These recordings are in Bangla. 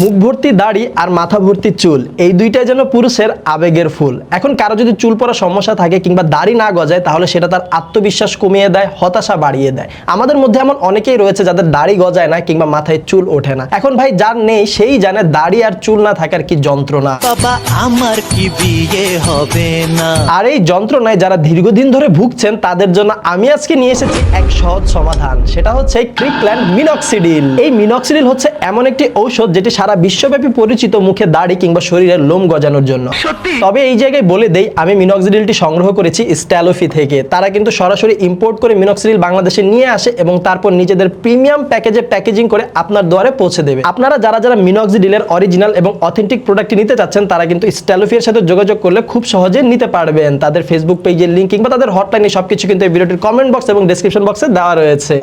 মুখ ভর্তি দাড়ি আর মাথা ভর্তি চুল এই দুইটাই যেন পুরুষের আবেগের ফুল। এখন কারও যদি চুল পড়া সমস্যা থাকে কিংবা দাড়ি না গজায় তাহলে সেটা তার আত্মবিশ্বাস কমিয়ে দেয় হতাশা বাড়িয়ে দেয়। আমাদের মধ্যে এমন অনেকেই রয়েছে যাদের দাড়ি গজায় না কিংবা মাথায় চুল ওঠে না। এখন ভাই যার নেই সেই জানে দাড়ি আর চুল না থাকার কি যন্ত্রণা। বাবা আমার কি বিয়ে হবে না? আর এই যন্ত্রণায় যারা দীর্ঘদিন ধরে ভুগছেন তাদের জন্য আমি আজকে নিয়ে এসেছি এক সহজ সমাধান। সেটা হচ্ছে ক্রিকল্যান্ড মিনক্সিডিল এই মিনক্সিডিল হচ্ছে এমন একটি ঔষধ যেটি সারা বিশ্বব্যাপী পরিচিত মুখে দাড়ি কিংবা শরীরের লোম গজানোর জন্য। তবে এই জায়গায় বলে দেই আমি মিনক্সিডিলটি সংগ্রহ করেছি স্ট্যালোফি থেকে। তারা কিন্তু সরাসরি ইম্পোর্ট করে মিনক্সিডিল বাংলাদেশে নিয়ে আসে এবং তারপর নিজেদের প্রিমিয়াম প্যাকেজে প্যাকেজিং করে আপনার দুয়ারে পৌঁছে দেবে। আপনারা যারা যারা মিনক্সিডিলের অরিজিনাল এবং অথেন্টিক প্রোডাক্টটি নিতে চাচ্ছেন তারা কিন্তু স্ট্যালোফির সাথে যোগাযোগ করলে খুব সহজে নিতে পারবেন। তাদের ফেসবুক পেজের লিঙ্ক কিংবা তাদের হটলাইনে সবকিছু কিন্তু এই ভিডিওটির কমেন্ট বক্স এবং ডেসক্রিপশন বক্সে দেওয়া রয়েছে।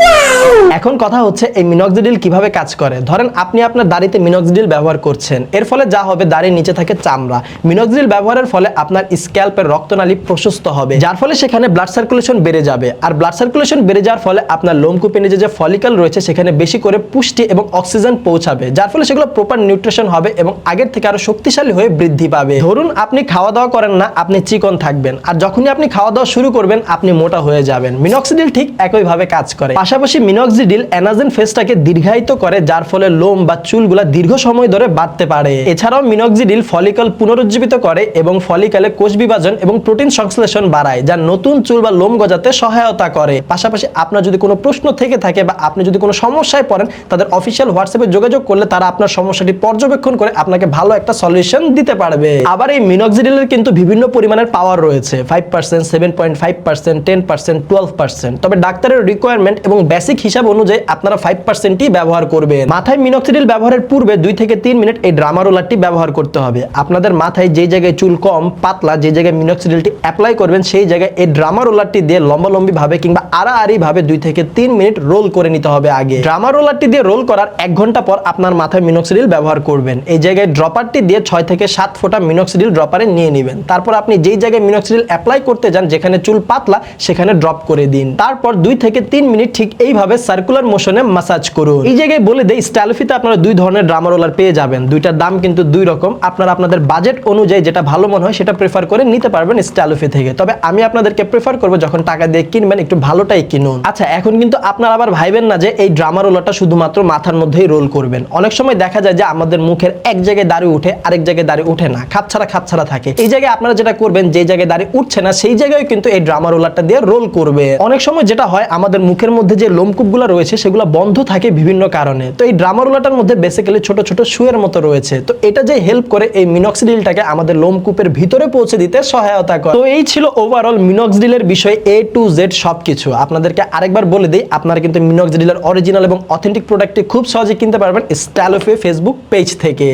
এখন কথা হচ্ছে এই মিনক্সিডিল কীভাবে কাজ করে। ধরেন আপনি আপনার দাড়িতে মিনক্সিডিল ব্যবহার করছেন। এর ফলে যা হবে, দাড়ির নিচে থাকে চামড়া। মিনক্সিডিল ব্যবহারের ফলে আপনার স্ক্যাল্পের রক্তনালী প্রশস্ত হবে। যার ফলে সেখানে ব্লাড সার্কুলেশন বেড়ে যাবে। আর ব্লাড সার্কুলেশন বেড়ে যাওয়ার ফলে আপনার লোমকূপের নিচে যে ফলিকল রয়েছে, সেখানে বেশি করে পুষ্টি এবং অক্সিজেন পৌঁছাবে। যার ফলে সেগুলো প্রপার নিউট্রিশন হবে এবং আগের থেকে আরও শক্তিশালী হয়ে বৃদ্ধি পাবে। ধরুন, আপনি খাওয়া দাওয়া করেন না, আপনি চিকন থাকবেন। আর যখনই আপনি খাওয়া দাওয়া শুরু করবেন, আপনি মোটা হয়ে যাবেন। মিনক্সিডিল ঠিক একইভাবে কাজ করে। পাশাপাশি মিনক্সিডিল এনাজেন ফেসটাকে দীর্ঘায়িত করে, যার ফলে লোম বা চুলগুলা দীর্ঘ সময় ধরে বাড়তে পারে। এছাড়াও মিনক্সিডিল ফলিকল পুনরুজ্জীবিত করে এবং ফলিকলে কোষ বিভাজন এবং প্রোটিন সংশ্লেষণ বাড়ায়, যা নতুন চুল বা লোম গজাতে সহায়তা করে। পাশাপাশি আপনার যদি কোনো প্রশ্ন থেকে থাকে বা আপনি যদি কোনো সমস্যায় পড়েন, তাদের অফিসিয়াল হোয়াটসঅ্যাপে যোগাযোগ করলে তারা আপনার সমস্যাটি পর্যবেক্ষণ করে আপনাকে ভালো একটা সলিউশন দিতে পারবে। আবার এই মিনক্সিডিলের কিন্তু বিভিন্ন পরিমাণের পাওয়ার রয়েছে five percent seven point five percent ten percent twelve percent তবে ডাক্তারের রিকোয়ারমেন্ট এবং বেসিক হিসাব অনুযায়ী আপনারা ফাইভ পার্সেন্টই ব্যবহার করবেন। মাথায় মিনক্সিডিল ব্যবহারের পূর্বে দুই থেকে তিন মিনিট এই ড্রামা রোলারটি ব্যবহার করতে হবে। আপনাদের মাথায় যে জায়গায় চুল কম, পাতলা, যে জায়গায় মিনক্সিডিলটি অ্যাপ্লাই করবেন, সেই জায়গায় এই ড্রামা রোলারটি দিয়ে লম্বালম্বি ভাবে কিংবা আড়াআড়ি ভাবে দুই থেকে তিন মিনিট রোল করে নিতে হবে আগে। ড্রামা রোলারটি দিয়ে রোল করার এক ঘণ্টা পর আপনার মাথায় মিনক্সিডিল ব্যবহার করবেন। এই জায়গায় ড্রপারটি দিয়ে ছয় থেকে সাত ফোঁটা মিনক্সিডিল ড্রপারে নিয়ে নেবেন। তারপর আপনি যেই জায়গায় মিনক্সিডিল অ্যাপ্লাই করতে যান, যেখানে চুল পাতলা, সেখানে ড্রপ করে দিন। তারপর দুই থেকে তিন মিনিট ঠিক এইভাবে সার্কুলার মোশনে মাসাজ করুন। এই জায়গায় বলে দেয় স্টাইলফিতে আপনারা দুই ধরনের ড্রামা রোলার পেয়ে যাবেন। দুইটার দাম কিন্তু দুই রকম। আপনারা আপনাদের বাজেট অনুযায়ী যেটা ভালো মনে হয় সেটা প্রেফার করে নিতে পারবেন স্টাইলফি থেকে। তবে আমি আপনাদেরকে প্রেফার করব যখন টাকা দিয়ে কিনবেন, একটু ভালোটাই কিনুন। আচ্ছা এখন কিন্তু আপনারা আবার ভাইবেন না যে এই ড্রামা রোলারটা শুধুমাত্র মাথার মধ্যেই রোল করবেন। অনেক সময় দেখা যায় যে আমাদের মুখের এক জায়গায় দাঁড়িয়ে উঠে, আরেক জায়গায় দাড়ি উঠে না। খাপছাড়া খাপছাড়া থাকে। এই জায়গায় আপনারা যেটা করবেন যে জায়গায় দাঁড়িয়ে উঠছে না, সেই জায়গায় কিন্তু এই ড্রামা রোলারটা দিয়ে রোল করবে। অনেক সময় যেটা হয়, আমাদের মুখের মধ্যে যে লোমকূপগুলো রয়েছে, সেগুলো বন্ধ থাকে বিভিন্ন কারণে। তো এই ড্রামা রোলারটার মধ্যে বেসিক্যালি ছোট ছোট শুয়ের মতো রয়েছে। তো এটা যে হেল্প করে এই মিনক্সিডিলটাকে আমাদের লোমকূপের ভিতরে পৌঁছে দিতে সহায়তা করে। তো এই ছিল ওভারঅল মিনক্সডিলের বিষয়ে এ টু জেড সব কিছু আপনাদেরকে আরেকবার বলে দিই, আপনারা কিন্তু মিনক্সডিলের অরিজিনাল এবং অথেন্টিক প্রোডাক্টটি খুব সহজে কিনতে পারবেন স্ট্যালোফে ফেসবুক পেজ থেকে।